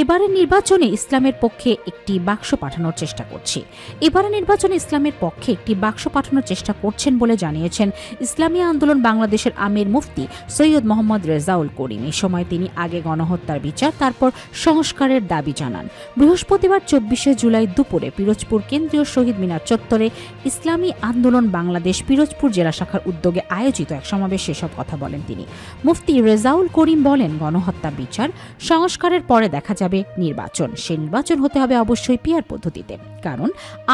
এবারের নির্বাচনে ইসলামের পক্ষে একটি বাক্স পাঠানোর চেষ্টা করছি। এবারের নির্বাচনে ইসলামের পক্ষে একটি বাক্স পাঠানোর চেষ্টা করছেন বলে জানিয়েছেন ইসলামী আন্দোলন বাংলাদেশের আমির মুফতি সৈয়দ মোহাম্মদ রেজাউল করিম। এই সময় তিনি আগে গণহত্যার বিচার, তারপর সংস্কারের দাবি জানান। বৃহস্পতিবার চব্বিশে জুলাই দুপুরে পিরোজপুর কেন্দ্রীয় শহীদ মিনার চত্বরে ইসলামী আন্দোলন বাংলাদেশ পিরোজপুর জেলা শাখার উদ্যোগে আয়োজিত এক সমাবেশে এসব কথা বলেন তিনি। মুফতি রেজাউল করিম বলেন, গণহত্যা বিচার সংস্কারের পরে দেখা যাবে নির্বাচন। সে নির্বাচন হতে হবে অবশ্যই পিয়ার পদ্ধতিতে। কারণ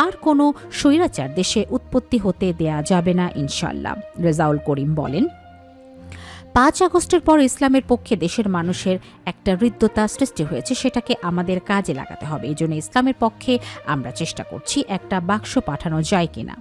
আর কোনো স্বৈরাচার দেশে উৎপত্তি হতে দেয়া যাবে না ইনশাল্লাহ রেজাউল করিম বলেন, পাঁচ আগস্টের পর ইসলামের পক্ষে দেশের মানুষের একটা হৃদ্যতা সৃষ্টি হয়েছে, সেটাকে আমাদের কাজে লাগাতে হবে। এই জন্য ইসলামের পক্ষে আমরা চেষ্টা করছি একটা বাক্স পাঠানো যায় কিনা।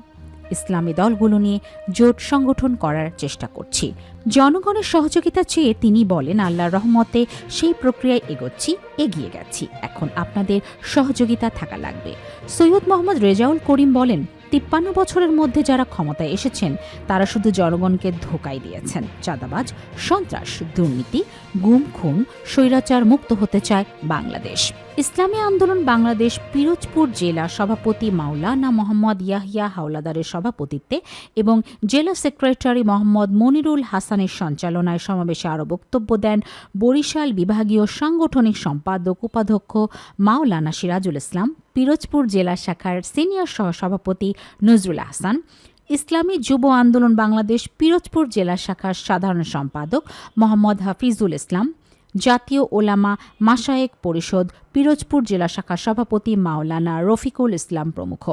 ইসলামী দলগুলো নিয়ে জোট সংগঠন করার চেষ্টা করছি। জনগণের সহযোগিতা চেয়ে তিনি বলেন, আল্লাহর রহমতে সেই প্রক্রিয়ায় এগোচ্ছি, এগিয়ে গেছি। এখন আপনাদের সহযোগিতা থাকা লাগবে। সৈয়দ মোহাম্মদ রেজাউল করিম বলেন তিপ্পান্ন বছরের মধ্যে যারা ক্ষমতায় এসেছেন, তারা শুধু জনগণকে ধোকাই দিয়েছেন। চাঁদাবাজ, সন্ত্রাস, দুর্নীতি গুম খুন স্বৈরাচার মুক্ত হতে চায় বাংলাদেশ। ইসলামী আন্দোলন বাংলাদেশ পিরোজপুর জেলা সভাপতি মাওলানা মোহাম্মদ ইয়াহিয়া হাওলাদারের সভাপতিত্বে এবং জেলা সেক্রেটারি মোহাম্মদ মনিরুল হাসানের সঞ্চালনায় সমাবেশে আরও বক্তব্য দেন বরিশাল বিভাগীয় সাংগঠনিক সম্পাদক, উপাধ্যক্ষ মাওলানা সিরাজুল ইসলাম। পিরোজপুর জেলা শাখার সিনিয়র সহসভাপতি নজরুল আহসান, ইসলামী যুব আন্দোলন বাংলাদেশ পিরোজপুর জেলা শাখার সাধারণ সম্পাদক মোহাম্মদ হাফিজুল ইসলাম, জাতীয় ওলামা মাসায়েক পরিষদ পিরোজপুর জেলা শাখার সভাপতি মাওলানা রফিকুল ইসলাম প্রমুখ।